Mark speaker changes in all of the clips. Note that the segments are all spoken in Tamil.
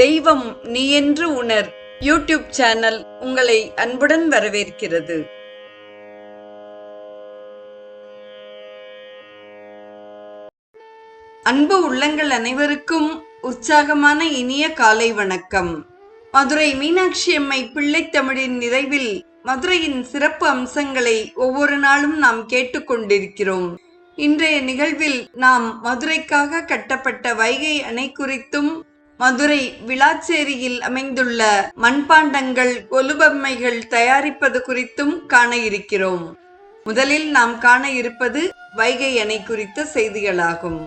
Speaker 1: தெய்வம் நீ என்று உணர். யூடியூப் சேனல் உங்களை அன்புடன் வரவேற்கிறது. அன்பு உள்ளங்கள் அனைவருக்கும் உற்சாகமான இனிய காலை வணக்கம். மதுரை மீனாட்சி அம்மை பிள்ளைத்தமிழின் நிறைவில் மதுரையின் சிறப்பு அம்சங்களை ஒவ்வொரு நாளும் நாம் கேட்டுக்கொண்டிருக்கிறோம் இன்றைய நிகழ்வில் நாம் மதுரைக்காக கட்டப்பட்ட வைகை அணை குறித்தும் மதுரை விளாச்சேரியில் அமைந்துள்ள மண்பாண்டங்கள் கொலுபம்மைகள் தயாரிப்பது குறித்தும் காண இருக்கிறோம். முதலில் நாம் காண இருப்பது வைகை அணை குறித்த செய்திகளாகும்.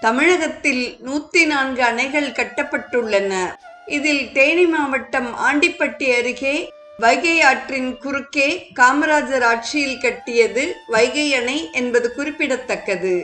Speaker 1: தமிழகத்தில் நூத்தி நான்கு அணைகள் கட்டப்பட்டுள்ளன. இதில் தேனி மாவட்டம் ஆண்டிப்பட்டி அருகே வைகை ஆற்றின் குறுக்கே காமராஜர் ஆட்சியில் கட்டியது வைகை அணை என்பது குறிப்பிடத்தக்கது.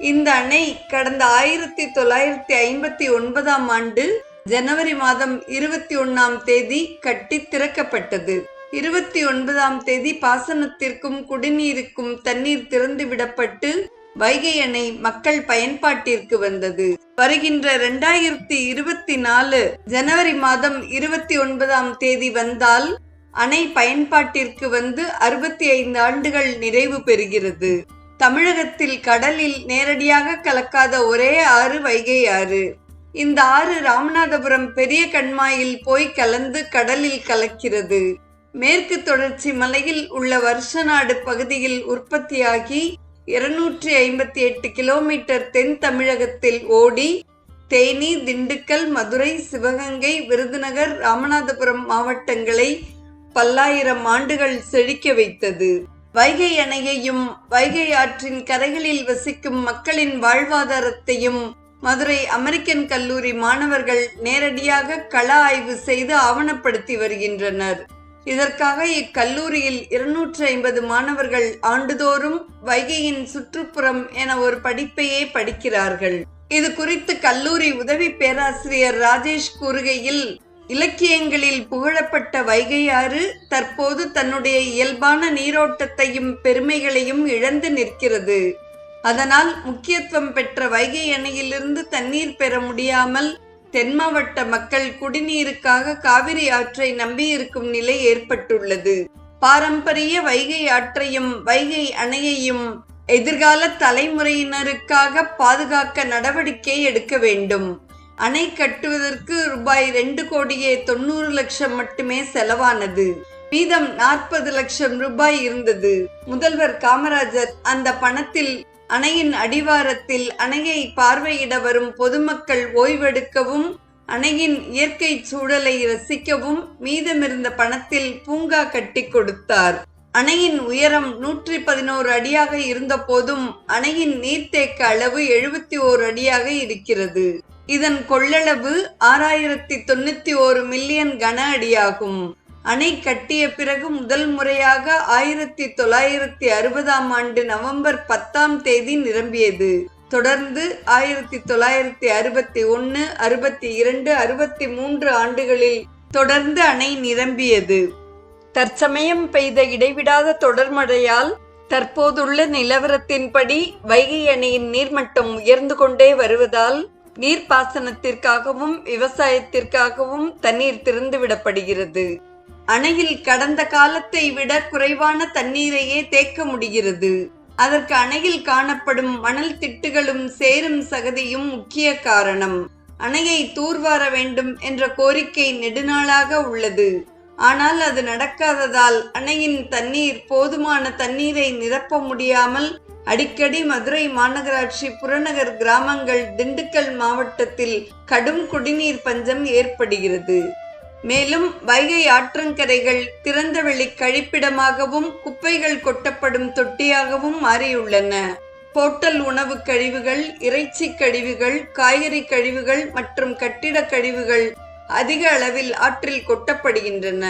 Speaker 1: இந்த அணை கடந்த ஆயிரத்தி தொள்ளாயிரத்தி ஐம்பத்தி ஒன்பதாம் ஆண்டு ஜனவரி மாதம் இருபத்தி ஒன்னாம் தேதி கட்டி திறக்கப்பட்டது. இருபத்தி ஒன்பதாம் தேதி பாசனத்திற்கும் குடிநீருக்கும் தண்ணீர் திறந்து விடப்பட்டு வைகை அணை மக்கள் பயன்பாட்டிற்கு வந்தது. வருகின்ற இரண்டாயிரத்தி இருபத்தி நாலு ஜனவரி மாதம் இருபத்தி ஒன்பதாம் தேதி வந்தால் அணை பயன்பாட்டிற்கு வந்து அறுபத்தி ஐந்து ஆண்டுகள் நிறைவு பெறுகிறது. தமிழகத்தில் கடலில் நேரடியாக கலக்காத ஒரே ஆறு வைகை ஆறு. இந்த ஆறு ராமநாதபுரம் பெரிய கண்மாயில் போய் கலந்து கடலில் கலக்கிறது. மேற்கு தொடர்ச்சி மலையில் உள்ள வருஷநாடு பகுதியில் உற்பத்தியாகி இருநூற்றி ஐம்பத்தி எட்டு கிலோமீட்டர் தென் தமிழகத்தில் ஓடி தேனி திண்டுக்கல் மதுரை சிவகங்கை விருதுநகர் ராமநாதபுரம் மாவட்டங்களை பல்லாயிரம் ஆண்டுகள் செழிக்க வைத்தது. வைகை அணையையும் வைகை ஆற்றின் கரைகளில் வசிக்கும் மக்களின் வாழ்வாதாரத்தையும் மதுரை அமெரிக்கன் கல்லூரி மாணவர்கள் நேரடியாக கள ஆய்வு செய்து ஆவணப்படுத்தி வருகின்றனர். இதற்காக இக்கல்லூரியில் இருநூற்றி ஐம்பது மாணவர்கள் ஆண்டுதோறும் வைகையின் சுற்றுப்புறம் என ஒரு படிப்பையே படிக்கிறார்கள். இது குறித்து கல்லூரி உதவி பேராசிரியர் ராஜேஷ் கூறுகையில் இலக்கியங்களில் புகழப்பட்ட வைகையாறு தற்போது தன்னுடைய இயல்பான நீரோட்டத்தையும் பெருமைகளையும் இழந்து நிற்கிறது. அதனால் முக்கியத்துவம் பெற்ற வைகை அணையிலிருந்து தண்ணீர் பெற முடியாமல் தென் மாவட்ட மக்கள் குடிநீருக்காக காவிரி ஆற்றை நம்பியிருக்கும் நிலை ஏற்பட்டுள்ளது. பாரம்பரிய வைகை ஆற்றையும் வைகை அணையையும் எதிர்கால தலைமுறையினருக்காக பாதுகாக்க நடவடிக்கை எடுக்க வேண்டும். அணை கட்டுவதற்கு ரூபாய் ரெண்டு கோடியே தொண்ணூறு லட்சம் மட்டுமே செலவானது. மீதம் நாற்பது லட்சம் ரூபாய் இருந்தது. முதல்வர் காமராஜர் அந்த பணத்தில் அணையின் அடிவாரத்தில் அணையை பார்வையிட வரும் பொதுமக்கள் ஓய்வெடுக்கவும் அணையின் இயற்கை சூழலை ரசிக்கவும் மீதமிருந்த பணத்தில் பூங்கா கட்டி கொடுத்தார். அணையின் உயரம் நூற்றி பதினோரு அடியாக இருந்த போதும் அணையின் நீர்த்தேக்க அளவு எழுபத்தி ஓரு அடியாக இருக்கிறது. இதன் கொள்ளளவு ஆறாயிரத்தி தொண்ணூத்தி ஓரு மில்லியன் கன அடியாகும். அணை கட்டிய பிறகு முதல் முறையாக ஆயிரத்தி தொள்ளாயிரத்தி அறுபதாம் ஆண்டு நவம்பர் பத்தாம் தேதி நிரம்பியது. தொடர்ந்து ஆயிரத்தி தொள்ளாயிரத்தி அறுபத்தி ஒன்று அறுபத்தி இரண்டு அறுபத்தி மூன்று ஆண்டுகளில் தொடர்ந்து அணை நிரம்பியது. தற்சமயம் பெய்த இடைவிடாத தொடர்மழையால் தற்போதுள்ள நிலவரத்தின்படி வைகை அணையின் நீர்மட்டம் உயர்ந்து கொண்டே வருவதால் நீர்ப்பாசனத்திற்காகவும் விவசாயத்திற்காகவும் தண்ணீர் திறந்துவிடப்படுகிறது அணையில் கடந்த காலத்தை விட குறைவான தண்ணீரையே தேக்க முடிகிறது. அதற்கு அணையில் காணப்படும் மணல் திட்டுகளும் சேரும் சகதியும் முக்கிய காரணம். அணையை தூர்வார வேண்டும் என்ற கோரிக்கை நெடுநாளாக உள்ளது. ஆனால் அது நடக்காததால் அணையின் தண்ணீர் போதுமான தண்ணீரை நிரப்ப முடியாமல் அடிக்கடி மதுரை மாநகராட்சி புறநகர் கிராமங்கள் திண்டுக்கல் மாவட்டத்தில் கடும் குடிநீர் பஞ்சம் ஏற்படுகிறது. மேலும் வைகை ஆற்றங்கரைகள் திறந்தவெளி கழிப்பிடமாகவும் குப்பைகள் கொட்டப்படும் தொட்டியாகவும் மாறியுள்ளன. போட்டல் உணவு கழிவுகள் இறைச்சி கழிவுகள் காய்கறி கழிவுகள் மற்றும் கட்டிட கழிவுகள் அதிக அளவில் ஆற்றில் கொட்டப்படுகின்றன.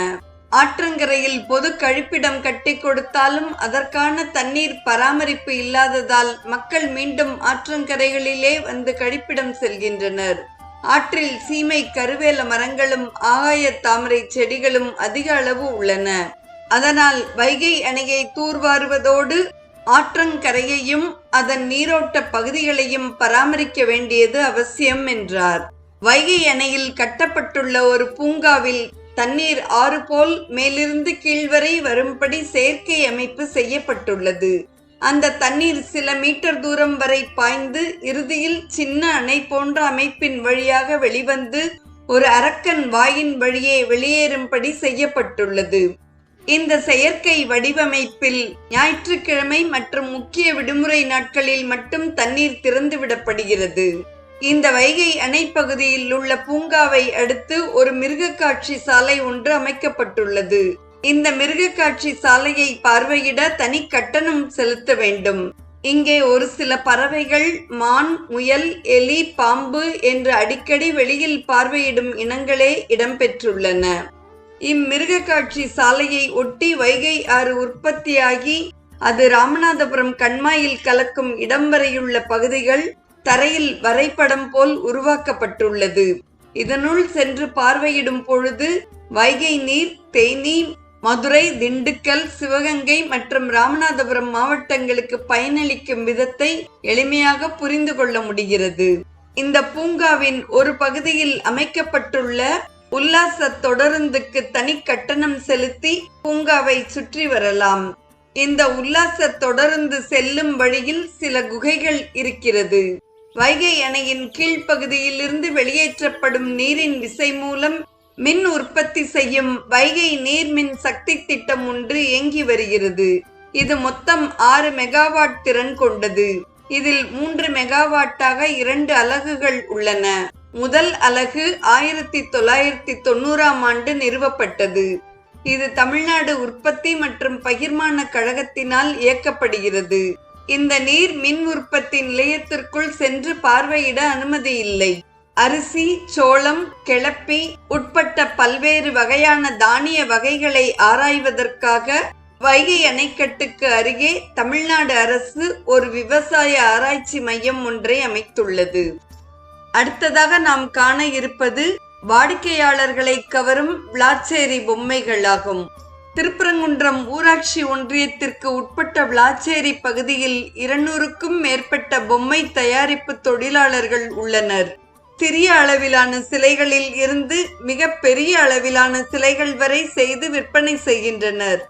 Speaker 1: ஆற்றங்கரையில் பொது கழிப்பிடம் கட்டி கொடுத்தாலும் அதற்கான தண்ணீர் பராமரிப்பு இல்லாததால் மக்கள் மீண்டும் ஆற்றங்கரைகளிலே வந்து கழிப்பிடம் செல்கின்றனர். ஆற்றில் சீமை கருவேல மரங்களும் ஆகாய தாமரை செடிகளும் அதிக அளவு உள்ளன. அதனால் வைகை அணையை தூர்வாருவதோடு ஆற்றங்கரையையும் அதன் நீரோட்ட பகுதிகளையும் பராமரிக்க வேண்டியது அவசியம் என்றார். வைகை அணையில் கட்டப்பட்டுள்ள ஒரு பூங்காவில் தண்ணீர் ஆறு போல் மேலிருந்து கீழ்வரை வரும்படி செயற்கை அமைப்பு செய்யப்பட்டுள்ளது. அந்த தண்ணீர் சில மீட்டர் தூரம் வரை பாய்ந்து இறுதியில் சின்ன அணை போன்ற அமைப்பின் வழியாக வெளிவந்து ஒரு அரக்கன் வாயின் வழியே வெளியேறும்படி செய்யப்பட்டுள்ளது. இந்த செயற்கை வடிவமைப்பில் ஞாயிற்றுக்கிழமை மற்றும் முக்கிய விடுமுறை நாட்களில் மட்டும் தண்ணீர் திறந்துவிடப்படுகிறது. இந்த வைகை அணை பகுதியில் உள்ள பூங்காவை அடுத்து ஒரு மிருகக்காட்சி சாலை ஒன்று அமைக்கப்பட்டுள்ளது. இந்த மிருகக்காட்சி சாலையை பார்வையிட தனி கட்டணம் செலுத்த வேண்டும். இங்கே ஒரு சில பறவைகள் மான் முயல் எலி பாம்பு என்று அடிக்கடி வெளியில் பார்வையிடும் இனங்களே இடம்பெற்றுள்ளன. இம்மிருகக்காட்சி சாலையை ஒட்டி வைகை ஆறு உற்பத்தியாகி அது ராமநாதபுரம் கண்மாயில் கலக்கும் இடம் வரையுள்ள பகுதிகள் தரையில் வரைபடம் போல் உருவாக்கப்பட்டுள்ளது. இதனுள் சென்று பார்வையிடும் பொழுது வைகை நீர் தேனி மதுரை திண்டுக்கல் சிவகங்கை மற்றும் ராமநாதபுரம் மாவட்டங்களுக்கு பயனளிக்கும் விதத்தை எளிமையாக புரிந்து கொள்ள முடிகிறது. இந்த பூங்காவின் ஒரு பகுதியில் அமைக்கப்பட்டுள்ள உல்லாச தொடருந்துக்கு தனி கட்டணம் செலுத்தி பூங்காவை சுற்றி வரலாம். இந்த உல்லாச தொடருந்து செல்லும் வழியில் சில குகைகள் இருக்கிறது. வைகை அணையின் கீழ்ப்பகுதியிலிருந்து வெளியேற்றப்படும் நீரின் விசை மூலம் மின் உற்பத்தி செய்யும் வைகை நீர்மின் சக்தி திட்டம் ஒன்று இயங்கி வருகிறது. இது மொத்தம் ஆறு மெகாவாட் திறன் கொண்டது. இதில் மூன்று மெகாவாட்டாக இரண்டு அலகுகள் உள்ளன. முதல் அலகு ஆயிரத்தி தொள்ளாயிரத்தி தொண்ணூறாம் ஆண்டு நிறுவப்பட்டது. இது தமிழ்நாடு உற்பத்தி மற்றும் பகிர்மான கழகத்தினால் இயக்கப்படுகிறது. இந்த நீர் மின் உற்பத்தி நிலையத்திற்குள் சென்று பார்வையிட அனுமதி இல்லை. அரிசி சோளம் கிளப்பி உட்பட்ட பல்வேறு வகையான தானிய வகைகளை ஆராய்வதற்காக வைகை அணைக்கட்டுக்கு அருகே தமிழ்நாடு அரசு ஒரு விவசாய ஆராய்ச்சி மையம் ஒன்றை அமைத்துள்ளது. அடுத்ததாக நாம் காண இருப்பது வாடிக்கையாளர்களை கவரும் விளாச்சேரி பொம்மைகளாகும். திருப்பரங்குன்றம் ஊராட்சி ஒன்றியத்திற்கு உட்பட்ட விளாச்சேரி பகுதியில் இருநூறுக்கும் மேற்பட்ட பொம்மை தயாரிப்பு தொழிலாளர்கள் உள்ளனர். சிறிய அளவிலான சிலைகளில் இருந்து மிக பெரிய அளவிலான சிலைகள் வரை செய்து விற்பனை செய்கின்றனர்.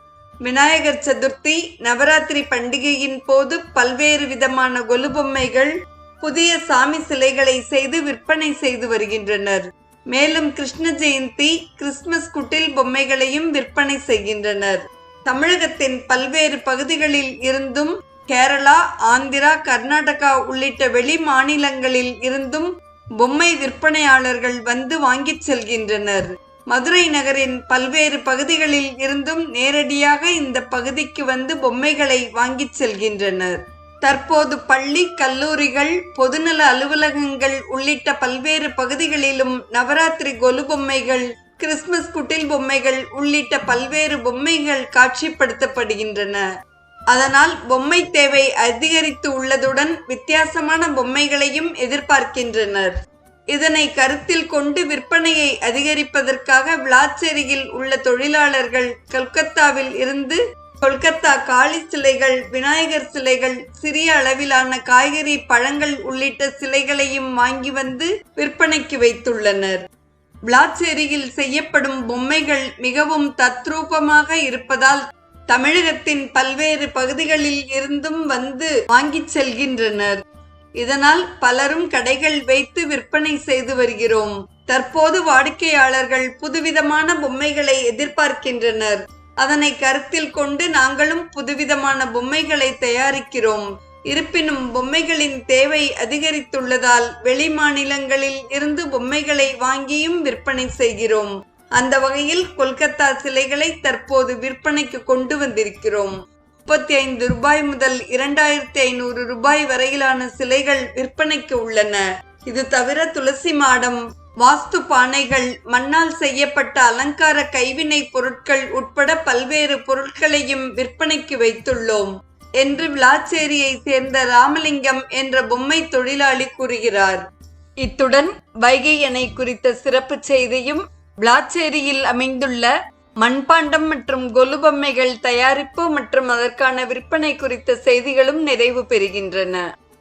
Speaker 1: விநாயகர் சதுர்த்தி நவராத்திரி பண்டிகையின் போது பல்வேறு விதமான கொலு பொம்மைகள் புதிய சாமி சிலைகளை செய்து விற்பனை செய்து வருகின்றனர். மேலும் கிருஷ்ண ஜெயந்தி கிறிஸ்துமஸ் குட்டில் பொம்மைகளையும் விற்பனை செய்கின்றனர். தமிழகத்தின் பல்வேறு பகுதிகளில் இருந்தும் கேரளா ஆந்திரா கர்நாடகா உள்ளிட்ட வெளி மாநிலங்களில் இருந்தும் பொம்மை விற்பனையாளர்கள் வந்து வாங்கிச் செல்கின்றனர். மதுரை நகரின் பல்வேறு பகுதிகளில் இருந்தும் நேரடியாக இந்த பகுதிக்கு வந்து பொம்மைகளை வாங்கிச் செல்கின்றனர். தற்போது பள்ளி கல்லூரிகள் பொதுநல அலுவலகங்கள் உள்ளிட்ட பல்வேறு பகுதிகளிலும் நவராத்திரி கொலு பொம்மைகள் கிறிஸ்துமஸ் குட்டில் பொம்மைகள் உள்ளிட்ட பல்வேறு பொம்மைகள் காட்சிப்படுத்தப்படுகின்றன. அதனால் பொம்மை தேவை அதிகரித்து உள்ளதுடன் வித்தியாசமான பொம்மைகளையும் எதிர்பார்க்கின்றனர். இதனை கருத்தில் கொண்டு விற்பனையை அதிகரிப்பதற்காக விளாச்சேரியில் உள்ள தொழிலாளர்கள் கொல்கத்தாவில் இருந்து கொல்கத்தா காளி சிலைகள் விநாயகர் சிலைகள் சிறிய அளவிலான காய்கறி பழங்கள் உள்ளிட்ட சிலைகளையும் வாங்கி வந்து விற்பனைக்கு வைத்துள்ளனர். விளாச்சேரியில் செய்யப்படும் பொம்மைகள் மிகவும் தத்ரூபமாக இருப்பதால் தமிழகத்தின் பல்வேறு பகுதிகளில் இருந்தும் வந்து வாங்கிச் செல்கின்றனர். இதனால் பலரும் கடைகள் வைத்து விற்பனை செய்து வருகிறோம். தற்போது வாடிக்கையாளர்கள் புதுவிதமான பொம்மைகளை எதிர்பார்க்கின்றனர். அதனை கருத்தில் கொண்டு நாங்களும் புதுவிதமான பொம்மைகளை தயாரிக்கிறோம். இருப்பினும் பொம்மைகளின் தேவை அதிகரித்துள்ளதால் வெளி மாநிலங்களில் இருந்து பொம்மைகளை வாங்கியும் விற்பனை செய்கிறோம். அந்த வகையில் கொல்கத்தா சிலைகளை தற்போது விற்பனைக்கு கொண்டு வந்திருக்கிறோம். முப்பத்தி ஐந்து ரூபாய் முதல் இரண்டாயிரத்தி ஐநூறு ரூபாய் வரையிலான சிலைகள் விற்பனைக்கு உள்ளன. இது தவிர துளசி மாடம் வாஸ்து பானைகள் மண்ணால் செய்யப்பட்ட அலங்கார கைவினை பொருட்கள் உட்பட பல்வேறு பொருட்களையும் விற்பனைக்கு வைத்துள்ளோம் என்று விளாச்சேரியை சேர்ந்த ராமலிங்கம் என்ற பொம்மை தொழிலாளி கூறுகிறார். இத்துடன் வைகை அணை குறித்த சிறப்பு செய்தியும் விளாச்சேரியில் அமைந்துள்ள மண்பாண்டம் மற்றும் கொலு பொம்மைகள் தயாரிப்பு மற்றும் அதற்கான விற்பனை குறித்த செய்திகளும் நிறைவு பெறுகின்றன.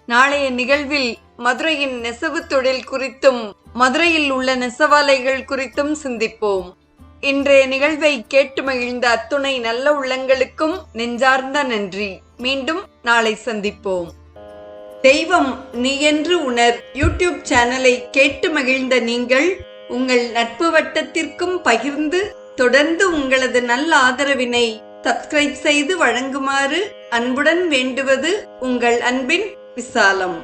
Speaker 1: நாளைய நிகழ்வில் மதுரையின் நெசவு தொழில் குறித்தும் மதுரையில் உள்ள நெசவாலைகள் குறித்தும் சிந்திப்போம். இன்றைய நிகழ்வை கேட்டு மகிழ்ந்த அத்துணை நல்ல உள்ளங்களுக்கும் நெஞ்சார்ந்த நன்றி. மீண்டும் நாளை சந்திப்போம். தெய்வம் நீ என்று உணர் யூடியூப் சேனலை கேட்டு மகிழ்ந்த நீங்கள் உங்கள் நட்பு வட்டத்திற்கும் பகிர்ந்து தொடர்ந்து உங்களது நல்ல ஆதரவினை சப்ஸ்கிரைப் செய்து வழங்குமாறு அன்புடன் வேண்டுவது உங்கள் அன்பின் விசாலம்.